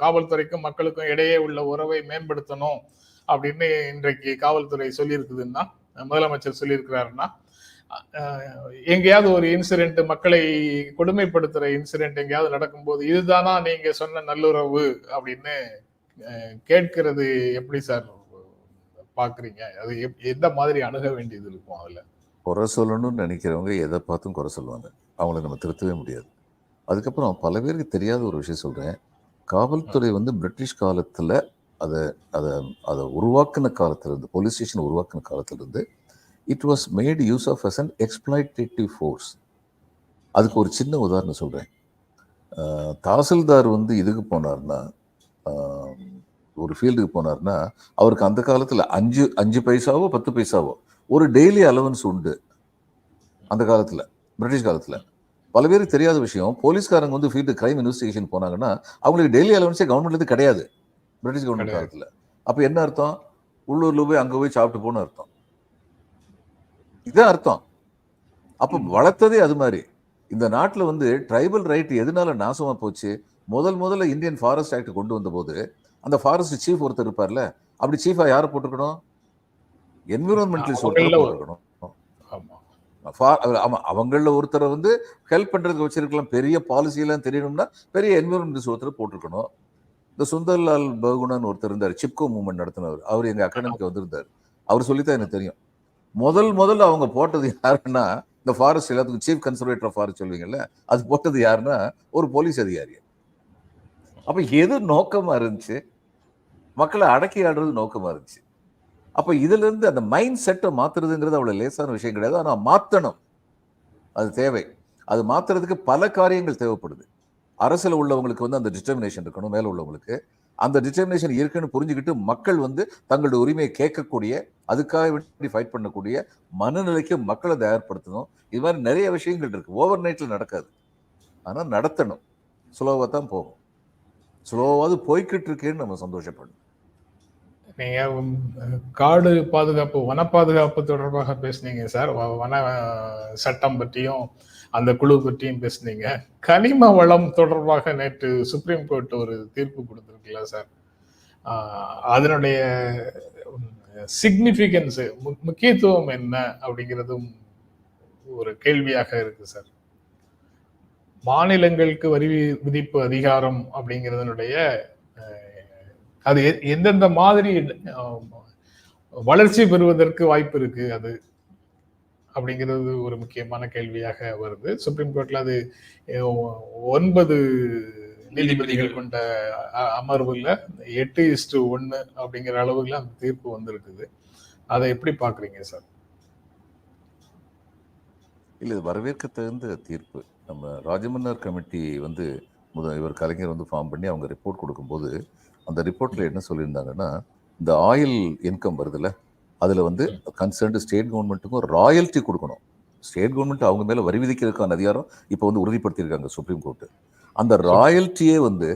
காவல்துறைக்கும் மக்களுக்கும் இடையே உள்ள உறவை மேம்படுத்தணும் அப்படின்னு இன்றைக்கு காவல்துறை சொல்லியிருக்குதுன்னா முதலமைச்சர் சொல்லியிருக்கிறாருன்னா எங்கேயாவது ஒரு இன்சிடென்ட் மக்களை கொடுமைப்படுத்துற இன்சிடென்ட் எங்கேயாவது நடக்கும்போது இதுதானா நீங்க சொன்ன நல்லுறவு அப்படின்னு கேட்கிறது எப்படி சார்? பாக்குறீங்க? அது எந்த மாதிரி அணுக வேண்டியது இருக்கும் அதுல? குறை சொல்லணும்னு நினைக்கிறவங்க எதை பார்த்தும் குறை சொல்லுவாங்க. அவங்கள நம்ம திருத்தவே முடியாது. அதுக்கப்புறம் பல பேருக்கு தெரியாத ஒரு விஷயம் சொல்றேன். காவல்துறை வந்து பிரிட்டிஷ் காலத்துல அதை அதை அதை உருவாக்குன காலத்துல இருந்து போலீஸ் ஸ்டேஷன் உருவாக்குன காலத்துல இருந்து it was made use of as an exploitative force அதுக்கு ஒரு சின்ன உதாரணம் சொல்றேன். அஹ், தாசில்தார் வந்து இதுக்கு போனார்னா ஒரு ஃபீல்டுக்கு போனார்னா அவருக்கு அந்த காலத்துல அஞ்சு அஞ்சு பைசாவோ பத்து பைசாவோ ஒரு டெய்லி அலவன்ஸ் உண்டு. அந்த காலத்துல பிரிட்டிஷ் காலத்துல. பல பேருக்கு தெரியாத விஷயம் போலீஸ்காரங்க வந்து ஃபீல்டு கிரைம் இன்வெஸ்டிகேஷன் போனாங்கன்னா அவங்களுக்கு டெய்லி அலவன்ஸே கவர்மெண்ட்ல இருந்து கிடையாது. British government. காலத்துல. அப்ப என்ன அர்த்தம்? உள்ளூர்ல போய் அங்க போய் சாப்பிட்டு போன அர்த்தம். இதான் அர்த்தம். அப்ப வளர்த்ததே அது மாதிரி. இந்த நாட்டுல வந்து ட்ரைபல் ரைட் எதனால நாசமா போச்சு? முதல் முதல்ல இந்தியன் ஃபாரஸ்ட் ஆக்ட் கொண்டு வந்த போது அந்த ஃபாரஸ்ட் சீஃப் ஒருத்தர் இருப்பார்ல அப்படி சீஃபா யாரை போட்டிருக்கணும்? என்விரான்மெண்டலிஸ்ட் ஒருத்தர் அவங்கள ஒரு- போட்டிருக்கணும். ஆமா. ஃபா- ஆமா அவங்கள ஒருத்தரை வந்து ஹெல்ப் பண்றதுக்கு வச்சிருக்கலாம். பெரிய பாலிசி எல்லாம் தெரியணும்னா பெரிய என்விரான்மெண்ட் ஒருத்தர் போட்டிருக்கணும். இந்த சுந்தர்லால் பகுணன் ஒருத்தர் இருந்தார் சிப்கோ மூவ்மெண்ட் நடத்தினவர். அவர் எங்க அகாடமிக்கு வந்திருந்தார். அவர் சொல்லித்தான் எனக்கு தெரியும். முதல் முதல்ல அவங்க போட்டது யாருன்னா இந்த ஃபாரஸ்ட் எல்லாத்துக்கும் சீஃப் கன்சர்வேட்டர் ஆஃப் ஃபாரஸ்ட் சொல்லுவீங்கல்ல அது போட்டது யாருன்னா ஒரு போலீஸ் அதிகாரி. அப்ப எது நோக்கமா இருந்துச்சு? மக்களை அடக்கி ஆடுறது நோக்கமாக இருந்துச்சு. அப்போ இதிலிருந்து அந்த மைண்ட் செட்டை மாற்றுறதுங்கிறது அவ்வளோ லேசான விஷயம் கிடையாது. ஆனால் மாற்றணும் அது தேவை. அது மாற்றுறதுக்கு பல காரியங்கள் தேவைப்படுது. அரசில் உள்ளவங்களுக்கு வந்து அந்த டிட்டர்மினேஷன் இருக்கணும் மேலே உள்ளவங்களுக்கு. அந்த டிட்டர்மினேஷன் இருக்குன்னு புரிஞ்சுக்கிட்டு மக்கள் வந்து தங்களுடைய உரிமையை கேட்கக்கூடிய அதுக்காக வேண்டி ஃபைட் பண்ணக்கூடிய மனநிலைக்கு மக்களை தயார்படுத்தணும். இது மாதிரி நிறைய விஷயங்கள் இருக்குது ஓவர் நைட்டில் நடக்காது. ஆனால் நடத்தணும். ஸ்லோவா தான் போகும். ஸ்லோவாவது போய்கிட்டு இருக்கேன்னு நம்ம சந்தோஷப்படணும். நீங்க காடு பாதுகாப்பு வன பாதுகாப்பு தொடர்பாக பேசுனீங்க சார். வ- வன சட்டம் பற்றியும் அந்த குழு பற்றியும் பேசுனீங்க. கனிம வளம் தொடர்பாக நேற்று சுப்ரீம் கோர்ட் ஒரு தீர்ப்பு கொடுத்துருக்குல்ல சார்? அதனுடைய சிக்னிஃபிகன்ஸு முக்கியத்துவம் என்ன அப்படிங்கிறதும் ஒரு கேள்வியாக இருக்கு சார். மாநிலங்களுக்கு வரி விதிப்பு அதிகாரம் அப்படிங்கிறதனுடைய அது எந்தெந்த மாதிரி வளர்ச்சி பெறுவதற்கு வாய்ப்பு இருக்கு அது அப்படிங்கிறது ஒரு முக்கியமான கேள்வியாக வருது. சுப்ரீம் கோர்ட்ல அது ஒன்பது நீதிபதிகள் கொண்ட அமர்வுல எட்டு இஸ்டு ஒன்னு அப்படிங்கிற அளவுல அந்த தீர்ப்பு வந்திருக்குது. அதை எப்படி பாக்குறீங்க சார்? இல்லை இது வரவேற்க தகுந்த தீர்ப்பு. நம்ம ராஜமன்னார் கமிட்டி வந்து முத இவர் கலைஞர் வந்து ஃபார்ம் பண்ணி அவங்க ரிப்போர்ட் கொடுக்கும்போது அந்த ரிப்போர்ட்டில் என்ன சொல்லியிருந்தாங்கன்னா இந்த ஆயில் இன்கம் வருதுல்ல அதில் வந்து கன்சர்ன்டு ஸ்டேட் கவர்மெண்ட்டுக்கும் ராயல்ட்டி கொடுக்கணும். ஸ்டேட் கவர்மெண்ட் அவங்க மேலே வரி விதிக்கிறதுக்கான அதிகாரம் இப்போ வந்து உறுதிப்படுத்தியிருக்காங்க சுப்ரீம் கோர்ட்டு அந்த ராயல்ட்டியே வந்து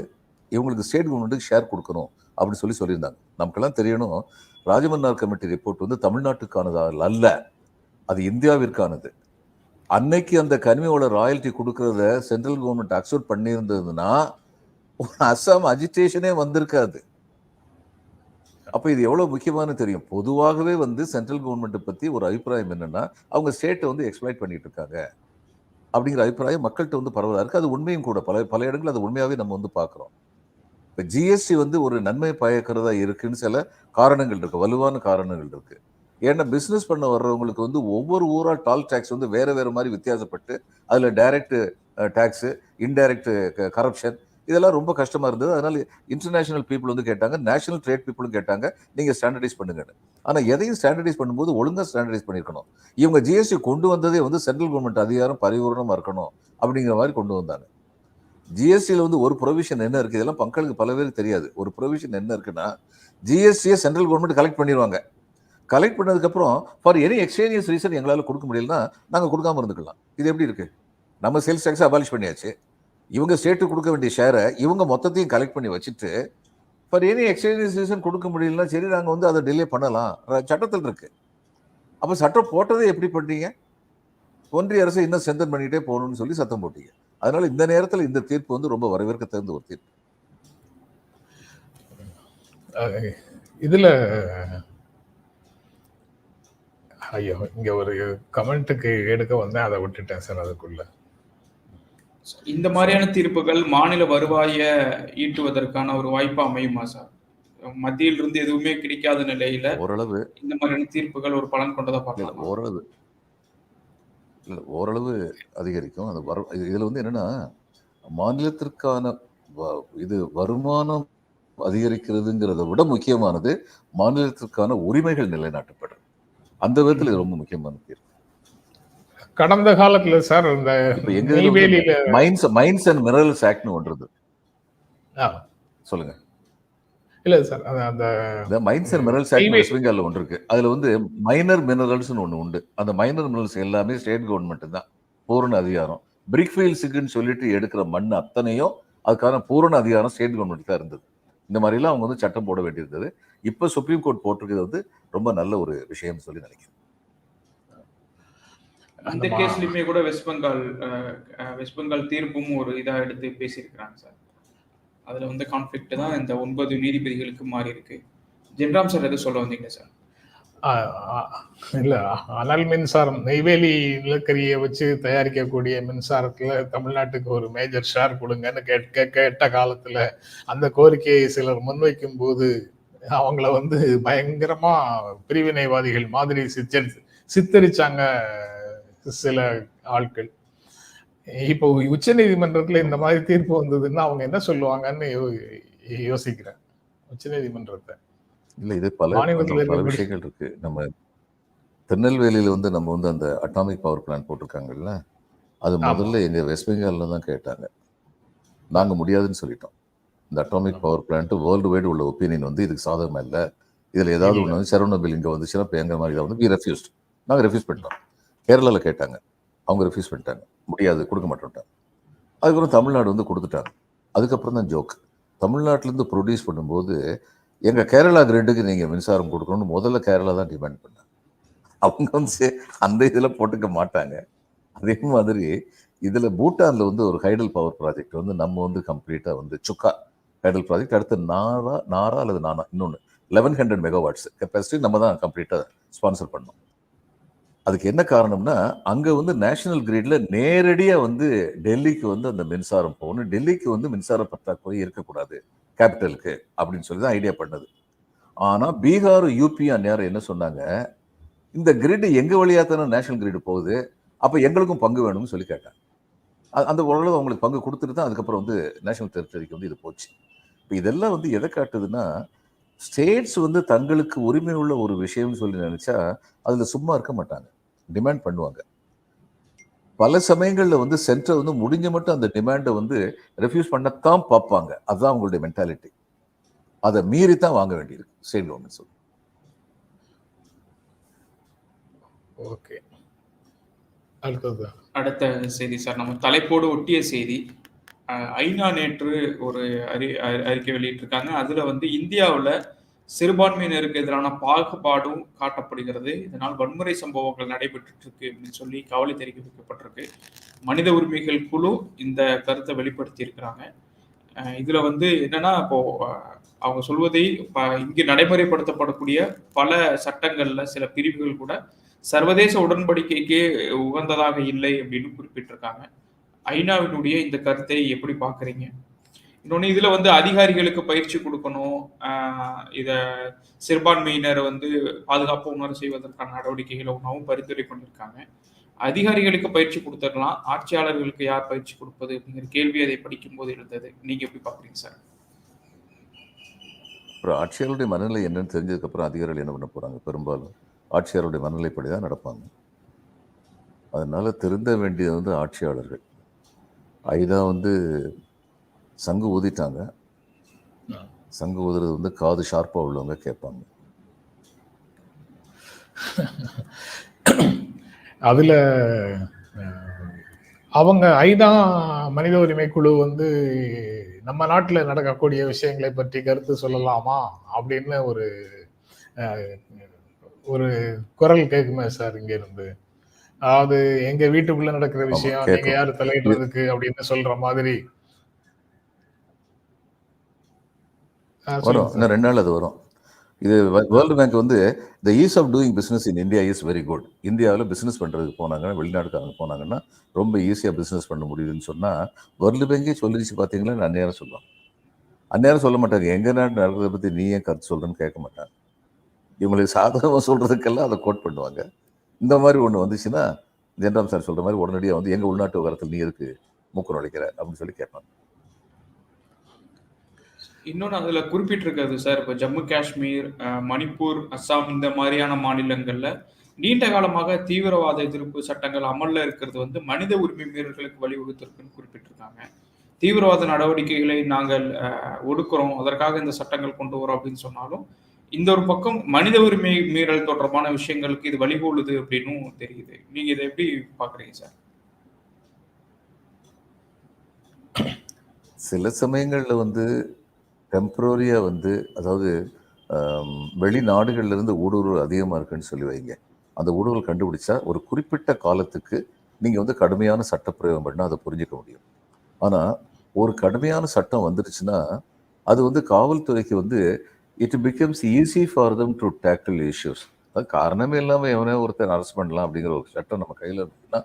இவங்களுக்கு ஸ்டேட் கவர்மெண்ட்டுக்கு ஷேர் கொடுக்கணும் அப்படின்னு சொல்லி சொல்லியிருந்தாங்க. நமக்கெல்லாம் தெரியணும் ராஜமன்னார் கமிட்டி ரிப்போர்ட் வந்து தமிழ்நாட்டுக்கானது அல்ல அது இந்தியாவிற்கானது. அன்னைக்கு அந்த கனிமோட ராயல்ட்டி கொடுக்கறத சென்ட்ரல் கவர்மெண்ட் அக்செப்ட் பண்ணியிருந்ததுன்னா ஒரு அஸ்ஸாம் அஜிடேஷனே வந்திருக்காது. அப்போ இது எவ்வளோ முக்கியமானு தெரியும். பொதுவாகவே வந்து சென்ட்ரல் கவர்மெண்ட்டை பற்றி ஒரு அபிப்பிராயம் என்னென்னா அவங்க ஸ்டேட்டை வந்து எக்ஸ்பிளைட் பண்ணிட்டு இருக்காங்க. அப்படிங்கிற அபிப்பிராயம் மக்கள்கிட்ட வந்து பரவலாக இருக்குது அது உண்மையும் கூட. பல பல இடங்கள் அது உண்மையாகவே நம்ம வந்து பார்க்குறோம். இப்போ ஜிஎஸ்டி வந்து ஒரு நன்மை பயக்கிறதா இருக்குன்னு சில காரணங்கள் இருக்குது வலுவான காரணங்கள் இருக்குது ஏன்னா பிஸ்னஸ் பண்ண வர்றவங்களுக்கு வந்து ஒவ்வொரு ஊராக டால் டேக்ஸ் வந்து வேறு வேறு மாதிரி வித்தியாசப்பட்டு அதில் டைரக்ட் டேக்ஸு இன்டைரக்ட் கரப்ஷன் இதெல்லாம் ரொம்ப கஷ்டமாக இருந்தது. அதனால் இன்டர்நேஷனல் பீப்புள் வந்து கேட்டாங்க நேஷனல் ட்ரேட் பீப்புளும் கேட்டாங்க நீங்கள் ஸ்டாண்டர்டைஸ் பண்ணுங்கன்னு. ஆனால் எதையும் ஸ்டாண்டர்டைஸ் பண்ணும்போது ஒழுங்காக ஸ்டாண்டர்டைஸ் பண்ணியிருக்கணும் இவங்க ஜிஎஸ்டி கொண்டு வந்ததே வந்து சென்ட்ரல் கவர்மெண்ட் அதிகாரம் பரிபூர்ணமாக இருக்கணும் அப்படிங்கிற மாதிரி கொண்டு வந்தாங்க. ஜிஎஸ்டியில் வந்து ஒரு ப்ரொவிஷன் என்ன இருக்குது இதெல்லாம் மக்களுக்கு பல பேருக்கு தெரியாது. ஒரு ப்ரொவிஷன் என்ன இருக்குன்னா ஜிஎஸ்டியை சென்ட்ரல் கவர்மெண்ட் கலெக்ட் பண்ணிடுவாங்க கலெக்ட் பண்ணதுக்கப்புறம் ஃபார் எனி எக்ஸ்டேனியஸ் ரீசன் எங்களால் கொடுக்க முடியலன்னா நாங்கள் கொடுக்காம இருந்துக்கலாம். இது எப்படி இருக்குது நம்ம சேல்ஸ் டேக்ஸ் அபாலிஷ் பண்ணியாச்சு. இவங்க ஸ்டேட்டு கொடுக்க வேண்டிய ஷேரை இவங்க மொத்தத்தையும் கலெக்ட் பண்ணி வச்சுட்டு ஃபார் எனி எக்ஸ்டேனியஸ் ரீசன் கொடுக்க முடியலன்னா சரி நாங்கள் வந்து அதை டிலே பண்ணலாம். சட்டத்தில் இருக்குது அப்போ சட்டம் போட்டதே எப்படி பண்ணீங்க ஒன்றிய அரசு இன்னும் செந்தன் பண்ணிக்கிட்டே போகணும்னு சொல்லி சத்தம் போட்டீங்க. அதனால் இந்த நேரத்தில் இந்த தீர்ப்பு வந்து ரொம்ப வரவேற்க தகுந்த ஒரு தீர்ப்பு. இதில் ஐயோ இங்க ஒரு கமெண்ட்டுக்கு எடுக்க வந்தேன் அதை விட்டுட்டேன் சார் அதுக்குள்ள. இந்த மாதிரியான தீர்ப்புகள் மாநில வருவாயை ஈட்டுவதற்கான ஒரு வாய்ப்பு அமையுமா சார்? மத்தியில இருந்து எதுவுமே கிடைக்காத நிலையில ஓரளவு. இந்த மாதிரியான தீர்ப்புகள் ஒரு பலன் கொண்டதா பார்க்கலாம்? ஓரளவு. இல்ல ஓரளவு அதிகரிக்கும். அது வர இது- இதுல வந்து என்னன்னா மாநிலத்திற்கான வ- இது வருமானம் அதிகரிக்கிறதுங்கிறத விட முக்கியமானது மாநிலத்திற்கான உரிமைகள் நிலைநாட்டப்படுறது அந்த விதத்துல இது ரொம்ப முக்கியமான தீர்வு. கடந்த காலத்துல சார் இந்த நெய்வேலியில மைன்ஸ் மைன்ஸ் அண்ட் மினரல்ஸ் ஆக்ட்னு ஒன்றது சொல்லுங்க. இல்ல சார் அந்த mines and minerals act West பெங்கால்ல ஒன்று இருக்கு. அதுல வந்து மைனர் மினரல்ஸ்னு ஒன்று உண்டு. அந்த மைனர் மினரல்ஸ் எல்லாமே ஸ்டேட் கவர்மெண்ட் தான். பூரண அதிகாரம். பிரிக்ஃபீல்ஸுக்குன்னு சொல்லிட்டு எடுக்கிற மண் அத்தனையும் அதுக்கான பூரண அதிகாரம் ஸ்டேட் கவர்மெண்ட் தான் இருந்தது. இந்த மாதிரிலாம் அவங்க வந்து சட்டம் போட வேண்டியிருந்தது. இப்போ சுப்ரீம் கோர்ட் போட்டிருக்கிறது வந்து ரொம்ப நல்ல ஒரு விஷயம் சொல்லி நினைக்கிறேன். அந்த கேஸ்லயுமே கூட வெஸ்ட் பெங்கால் வெஸ்ட் பெங்கால் தீர்ப்பும் ஒரு இதா எடுத்து பேசியிருக்கிறாங்க சார். அதுல வந்து கான்ஃபிளிக்ட் தான் இந்த ஒன்பது நீதிபதிகளுக்கு மாறி இருக்கு ஜென்ராம் சார் எதுவும் சொல்ல வந்தீங்க சார்? இல்லை அனல் மின்சாரம். நெய்வேலி நிலக்கரியை வச்சு தயாரிக்கக்கூடிய மின்சாரத்தில் தமிழ்நாட்டுக்கு ஒரு மேஜர் ஷேர் கொடுங்கன்னு கேட்க கேட்ட காலத்தில் அந்த கோரிக்கையை சிலர் முன்வைக்கும் போது அவங்கள வந்து பயங்கரமா பிரிவினைவாதிகள் மாதிரி சித்தரி சித்தரிச்சாங்க சில ஆட்கள். இப்போ உச்ச நீதிமன்றத்தில் இந்த மாதிரி தீர்ப்பு வந்ததுன்னா அவங்க என்ன சொல்லுவாங்கன்னு யோ- யோசிக்கிறேன். உச்ச நீதிமன்றத்தை. இல்ல இது பல பல விஷயங்கள் இருக்கு நம்ம திருநெல்வேலியில வந்து நம்ம வந்து அந்த அட்டாமிக் பவர் பிளான்ட் போட்டிருக்காங்கல்ல அது. முதல்ல எங்க வெஸ்ட் பெங்கால்ல தான் கேட்டாங்க. நாங்க முடியாதுன்னு சொல்லிட்டோம். இந்த atomic power plant world wide உள்ள ஒப்பீனியன் வந்து இதுக்கு சாதகமா இல்ல. இதுல ஏதாவது. ஒண்ணு வந்து சரவணபில் இங்க வந்துச்சுன்னா இப்போ எங்க மாதிரி வந்து வி ரெஃப்யூஸ்ட் நாங்க ரெஃப்யூஸ் பண்ணிட்டோம். கேரளால கேட்டாங்க. அவங்க ரெஃப்யூஸ் பண்ணிட்டாங்க. முடியாது கொடுக்க மாட்டோம்ட்டாங்க அதுக்கப்புறம் தமிழ்நாடு வந்து கொடுத்துட்டாங்க. அதுக்கப்புறம் தான் ஜோக் தமிழ்நாட்டுல இருந்து ப்ரொடியூஸ் பண்ணும்போது எங்கள் கேரளா கிரிட்டுக்கு நீங்கள் மின்சாரம் கொடுக்கணும்னு முதல்ல கேரளா தான் டிமாண்ட் பண்ணாங்க. அவங்க வந்து அந்த இதில் போட்டுக்க மாட்டாங்க. அதே மாதிரி இதில் பூட்டானில் வந்து ஒரு ஹைடல் பவர் ப்ராஜெக்ட் வந்து நம்ம வந்து கம்ப்ளீட்டாக வந்து சுக்கா ஹைடல் ப்ராஜெக்ட் அடுத்து நாரா நாரா அல்லது நானா இன்னொன்று லெவன் ஹண்ட்ரட் மெகாவாட்ஸ் கெப்பாசிட்டி நம்ம தான் கம்ப்ளீட்டாக ஸ்பான்சர் பண்ணோம். அதுக்கு என்ன காரணம்னா அங்கே வந்து நேஷனல் கிரிட்ல நேரடியாக வந்து டெல்லிக்கு வந்து அந்த மின்சாரம் போகணும். டெல்லிக்கு வந்து மின்சார பற்றாக்குறை இருக்கக்கூடாது. கேபிட்டலுக்கு அப்படின்னு சொல்லி தான் ஐடியா பண்ணது. ஆனால் பீகார் யூபி அந்நேரம் என்ன சொன்னாங்க? இந்த கிரிட் எங்கள் வழியா தானே நேஷனல் கிரிட் போகுது? அப்போ எங்களுக்கும் பங்கு வேணும்னு சொல்லி கேட்டாங்க. அந்த ஓரளவு அவங்களுக்கு பங்கு கொடுத்துட்டு தான் அதுக்கப்புறம் வந்து நேஷனல் டெரிட்டரிக்கு வந்து இது போச்சு. இப்போ இதெல்லாம் வந்து எதை காட்டுதுன்னா ஸ்டேட்ஸ் வந்து தங்களுக்கு உரிமை உள்ள ஒரு விஷயம்னு சொல்லி நினச்சா அதில் சும்மா இருக்க மாட்டாங்க. டிமாண்ட் பண்ணுவாங்க. பல சமயங்கள்ல வந்து சென்டர் வந்து முடிஞ்ச மட்டும் அந்த டிமாண்டை வந்து ரெஃப்யூஸ் பண்ணத்தான் பார்ப்பாங்க. அதுதான் அவங்களுடைய மென்டாலிட்டி அதை மீறி தான் வாங்க வேண்டியிருக்கு ஸ்டேட் கவர்மெண்ட் சொல்லி ஓகே அடுத்தது. அடுத்த செய்தி சார் நம்ம தலைப்போடு ஒட்டிய செய்தி. ஐநா நேற்று ஒரு அறி- அறிக்கை வெளியிட்டிருக்காங்க. அதுல வந்து இந்தியாவுல சிறுபான்மையினருக்கு எதிரான பாகுபாடும் காட்டப்படுகிறது. இதனால் வன்முறை சம்பவங்கள் நடைபெற்று இருக்கு அப்படின்னு சொல்லி கவலை தெரிவிக்கப்பட்டிருக்கு. மனித உரிமைகள் குழு இந்த கருத்தை வெளிப்படுத்தி இருக்கிறாங்க இதுல வந்து என்னன்னா இப்போ அவங்க சொல்வதை இங்கு நடைமுறைப்படுத்தப்படக்கூடிய பல சட்டங்கள்ல சில பிரிவுகள் கூட சர்வதேச உடன்படிக்கைக்கு உகந்ததாக இல்லை அப்படின்னு குறிப்பிட்டிருக்காங்க. ஐநாவினுடைய இந்த கருத்தை எப்படி பார்க்குறீங்க? இன்னொன்று இதில் வந்து அதிகாரிகளுக்கு பயிற்சி கொடுக்கணும். இதை சிறுபான்மையினர் வந்து பாதுகாப்பு உணர்வு செய்வதற்கான நடவடிக்கைகளை உணவும் பரிந்துரை பண்ணியிருக்காங்க அதிகாரிகளுக்கு பயிற்சி கொடுத்துடலாம். ஆட்சியாளர்களுக்கு யார் பயிற்சி கொடுப்பது அப்படிங்கிற கேள்வி அதை படிக்கும்போது இருந்தது. நீங்கள் எப்படி பார்க்குறீங்க சார்? அப்புறம் ஆட்சியாளருடைய மனநிலை என்னன்னு தெரிஞ்சதுக்கப்புறம் அதிகாரிகள் என்ன பண்ண போகிறாங்க பெரும்பாலும் ஆட்சியாளருடைய மனநிலைப்படி தான் நடப்பாங்க. அதனால் திருந்த வேண்டியது வந்து ஆட்சியாளர்கள். ஐதா வந்து சங்கு ஊதிட்டாங்க. சங்கு ஊதுறது வந்து காது ஷார்ப்பா உள்ளவங்க கேட்பாங்க அதுல அவங்க ஐதா மனித உரிமை குழு வந்து நம்ம நாட்டுல நடக்கக்கூடிய விஷயங்களை பற்றி கருத்து சொல்லலாமா அப்படின்னு ஒரு அஹ், ஒரு குரல் கேட்குமே சார் இங்க இருந்து அதாவது எங்க வீட்டுக்குள்ள நடக்கிற விஷயம் நீங்க. யாரு தலையிடுறதுக்கு அப்படின்னு சொல்ற மாதிரி வரும். இன்னும் ரெண்டு நாள் அது வரும். இது வேர்ல்டு பேங்க் வந்து the ease of doing business in India is very good இந்தியாவில் பிஸ்னஸ் பண்ணுறதுக்கு போனாங்கன்னா வெளிநாட்டுக்காரங்க போனாங்கன்னா ரொம்ப ஈஸியாக பிஸ்னஸ் பண்ண முடியுதுன்னு சொன்னால் வேர்ல்டு பேங்கே சொல்லிடுச்சு பார்த்தீங்களா அந்நேரம் சொல்லுவாங்க அந்நேரம் சொல்ல மாட்டாங்க. எங்கள் நாட்டு நடக்கிறத பற்றி நீ ஏன் கருத்து சொல்கிறேன்னு கேட்க மாட்டாங்க. இவங்களுக்கு சாதகமாக சொல்கிறதுக்கெல்லாம் அதை கோட் பண்ணுவாங்க. இந்த மாதிரி ஒன்று வந்துச்சுன்னா ஜென்ராம் சார் சொல்கிற மாதிரி உடனடியாக வந்து எங்கள் உள்நாட்டு விவகாரத்தில் நீ எதுக்கு மூக்கு நுழைக்கிற? அப்படின்னு சொல்லி கேட்பாங்க. இன்னொன்று அதில் குறிப்பிட்டிருக்கிறது சார் இப்போ ஜம்மு காஷ்மீர் மணிப்பூர் அஸ்ஸாம் இந்த மாதிரியான மாநிலங்களில் நீண்ட காலமாக தீவிரவாத எதிர்ப்பு சட்டங்கள் அமலில் இருக்கிறது வந்து மனித உரிமை மீறல்களுக்கு வழிவகுத்திருக்குன்னு குறிப்பிட்டிருக்காங்க. தீவிரவாத நடவடிக்கைகளை நாங்கள் ஒடுக்குறோம். அதற்காக இந்த சட்டங்கள் கொண்டு வரோம் அப்படின்னு சொன்னாலும் இந்த ஒரு பக்கம் மனித உரிமை மீறல் தொடர்பான விஷயங்களுக்கு இது வழிகோளுது அப்படின்னும் தெரியுது. நீங்க இதை எப்படி பாக்குறீங்க சார்? சில சமயங்களில் வந்து டெம்ப்ரரியாக வந்து அதாவது வெளிநாடுகளிலிருந்து ஊடுருவல் அதிகமாக இருக்குன்னு சொல்லி வைங்க. அந்த ஊடுருவல் கண்டுபிடிச்சா ஒரு குறிப்பிட்ட காலத்துக்கு நீங்கள் வந்து கடுமையான சட்டப்பிரயோகம் பண்ணால் அதை புரிஞ்சிக்க முடியும். ஆனால் ஒரு கடுமையான சட்டம் வந்துருச்சுன்னா அது வந்து காவல்துறைக்கு வந்து it becomes easy for them to tackle issues அது காரணமே இல்லாமல் எவனே ஒருத்தர் அரெஸ்ட் பண்ணலாம் அப்படிங்கிற ஒரு சட்டம் நம்ம கையில் இருக்குன்னா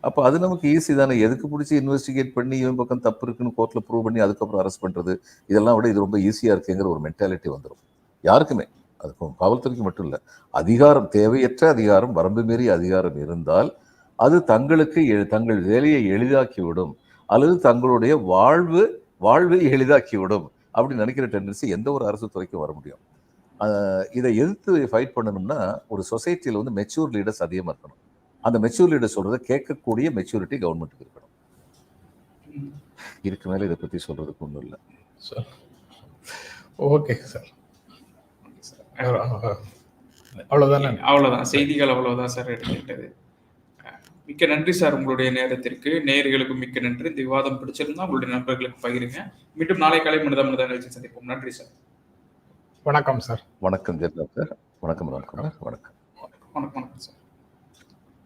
அப்போ அது நமக்கு ஈஸி தானே. எதுக்கு பிடிச்சி இன்வெஸ்டிகேட் பண்ணி இவன் பக்கம் தப்பு இருக்குன்னு கோர்ட்டில் ப்ரூவ் பண்ணி அதுக்கப்புறம் அரெஸ்ட் பண்ணுறது இதெல்லாம் விட இது ரொம்ப ஈஸியாக இருக்குங்கிற ஒரு மென்டாலிட்டி வந்துடும் யாருக்குமே. அதுக்கும் காவல்துறைக்கு மட்டும் இல்லை. அதிகாரம் தேவையற்ற அதிகாரம் வரம்பு மீறிய அதிகாரம் இருந்தால் அது தங்களுக்கு எ- தங்கள் வேலையை எளிதாக்கிவிடும். அல்லது தங்களுடைய வாழ்வு வாழ்வை எளிதாக்கிவிடும் அப்படி நினைக்கிற டெண்டன்சி எந்த ஒரு அரசு துறைக்கும் வர முடியும். இதை எதிர்த்து ஃபைட் பண்ணணும்னா ஒரு சொசைட்டியில் வந்து மெச்சூர் லீடர்ஸ் அதிகமாக இருக்கணும். அந்த மெச்சூர் லீடர் சொல்றதை கேட்கக்கூடிய மெச்சூரிட்டி கவர்மெண்ட்டுக்கு இருக்கணும். இதுக்கு மேலே இதை பற்றி சொல்றதுக்கு ஒன்றும் இல்லை. ஓகே சார் அவ்வளவுதானே? அவ்வளவுதான். செய்திகள் அவ்வளவுதான் சார் எடுத்துக்கிட்டது. மிக்க நன்றி சார் உங்களுடைய நேரத்திற்கு. நேயர்களுக்கு மிக்க நன்றி. இந்த விவாதம் பிடிச்சிருந்தா உங்களுடைய நண்பர்களுக்கு பகிருங்க. மீண்டும் நாளை காலை மனித மனித நிகழ்ச்சி சந்திப்போம். நன்றி சார் வணக்கம் சார் வணக்கம் ஜெர்னா சார் வணக்கம் வணக்கம் வணக்கம். வணக்கம் வணக்கம் சார்